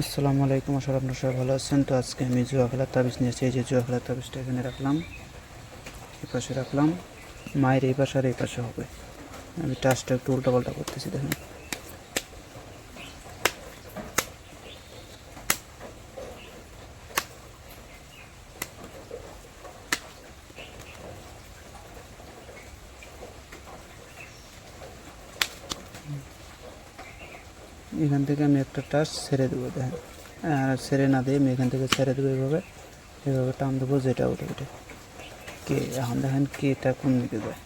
আসসালামু আলাইকুম আসলে আপনার সবাই ভালো আছেন। তো আজকে আমি জুয়া খেলার তাবিজ নিয়েছি এই যে জুয়া খেলার তাবিজটা এখানে রাখলাম। এই পাশে রাখলাম। মায়ের এই পাশে আর এই পাশে হবে। আমি টাচটা একটু উল্টা পাল্টা করতেছি, দেখুন। এখান থেকে আমি একটা টাচ ছেড়ে দেবো, দেখেন। আর ছেড়ে না দিয়ে আমি এখান থেকে ছেড়ে দেবো এইভাবে এইভাবে টান দেবো, যেটা ওটা ওটা। কে, এখন দেখেন কে এটা কোন দিকে যায়।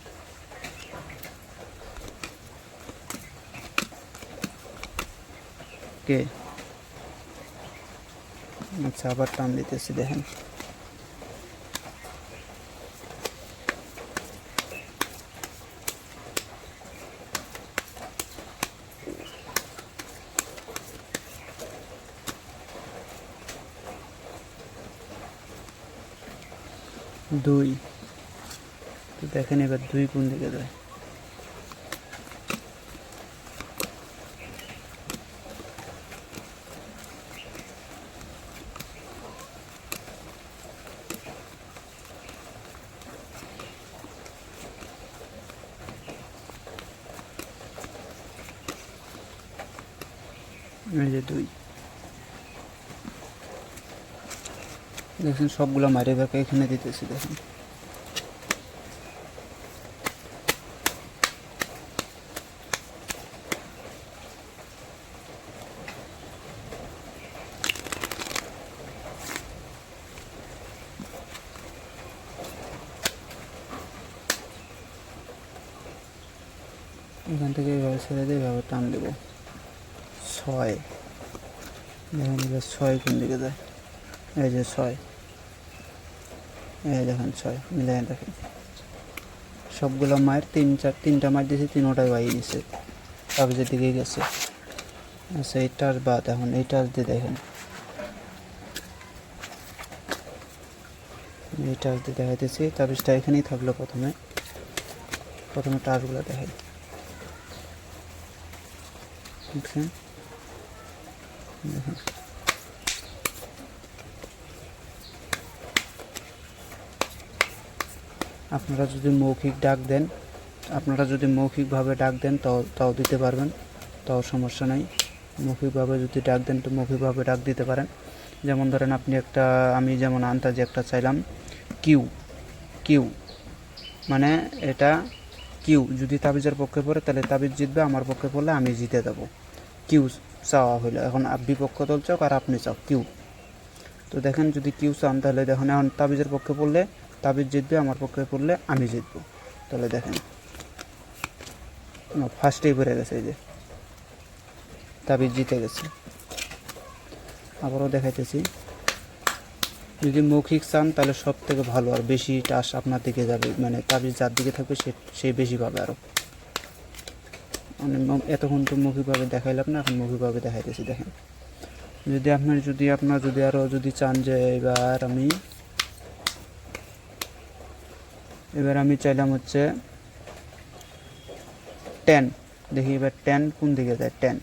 কে? আচ্ছা আবার টান দিতেছি, দেখেন। দুই। তো দেখেন এবার দুই কোন দিকে যায়। এই যে দুই। দেখছেন সবগুলো মারে ব্যাকে এখানে দিতেছি, দেখেন। এখান থেকে এইভাবে ছেড়ে দিয়ে এভাবে টান দেবো। ছয়। দেখেন এবার ছয় কোন দিকে যায়? এই যে ছয়। দেখেন, ছয় মিলাই দেখেন। সবগুলো মায়ের তিন, চার, তিনটা মার দিয়েছে তিনোটাই বাই দিয়েছে কাগজের দিকে গেছে। আচ্ছা এই টাচ বাদ এখন দিয়ে দেখেন। এই টাচ দিয়ে দেখাইতেছি, তাবিজটা এখানেই থাকল প্রথমে। প্রথমে টাচগুলো দেখাই দেখছেন দেখেন। আপনারা যদি মৌখিক ডাক দেন, আপনারা যদি মৌখিকভাবে ডাক দেন, তাও তাও দিতে পারবেন, তাও সমস্যা নাই। মৌখিকভাবে যদি ডাক দেন, তো মৌখিকভাবে ডাক দিতে পারেন। যেমন ধরেন আপনি একটা, আমি যেমন আন্তাজে একটা চাইলাম, কিউ কিউ মানে এটা কিউ, যদি তাবিজের পক্ষে পড়ে, তাহলে তাবিজ জিতবে, আমার পক্ষে পড়লে আমি জিতে দেবো। কিউ চাওয়া হইল, এখন বিপক্ষ দল চাও আর আপনি চাও, কিউ। তো দেখেন যদি কিউ চান, তাহলে দেখেন, এখন তাবিজের পক্ষে পড়লে তাবিজ জিতবে, আমার পক্ষে পড়লে আমি জিতবো। তাহলে দেখেন। ফার্স্টেই পড়ে গেছে এই যে। তাবিজ জিতে গেছে। আবারও দেখাইতেছি। যদি মৌখিক চান, তাহলে সব থেকে ভালো আর বেশি টাস আপনার দিকে যাবে। মানে তাবিজ যার দিকে থাকবে, সে সে বেশি পাবে আরও মানে এতক্ষণ তো মৌখিকভাবে দেখাইলাম না, এখন মৌখিকভাবে দেখাইতেছি, দেখেন। যদি আপনার যদি আপনার, যদি আরও যদি চান যে, এবার আমি এবার আমি চাইলাম হচ্ছে টেন দেখি এবার টেন কোন দিকে যায়? টেন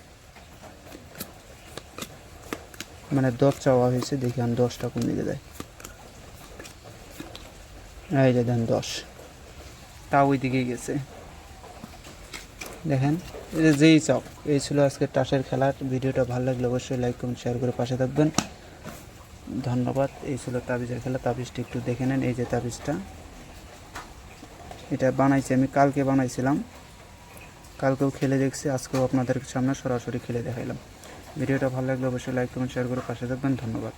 মানে দশ চাওয়া হয়েছে, দেখি আমি দশটা কোন দিকে যায়? এই যে দেন দশ। তা ওই দিকেই গেছে। দেখেন, এই যে যেই চাও, এই ছিল আজকে টাসের খেলার ভিডিওটা ভালো লাগলে অবশ্যই লাইক কমেন্ট শেয়ার করে পাশে থাকবেন। ধন্যবাদ, এই ছিল তাবিজের খেলা। তাবিজটা একটু দেখে নেন, এই যে তাবিজটা। এটা বানাইছি, আমি কালকে বানাইছিলাম। কালকেও খেলে দেখছি, আজকেও আপনাদের সামনে সরাসরি খেলে দেখাইলাম। ভিডিওটা ভালো লাগলে অবশ্যই লাইক কমেন্ট শেয়ার করে পাশে থাকবেন। ধন্যবাদ।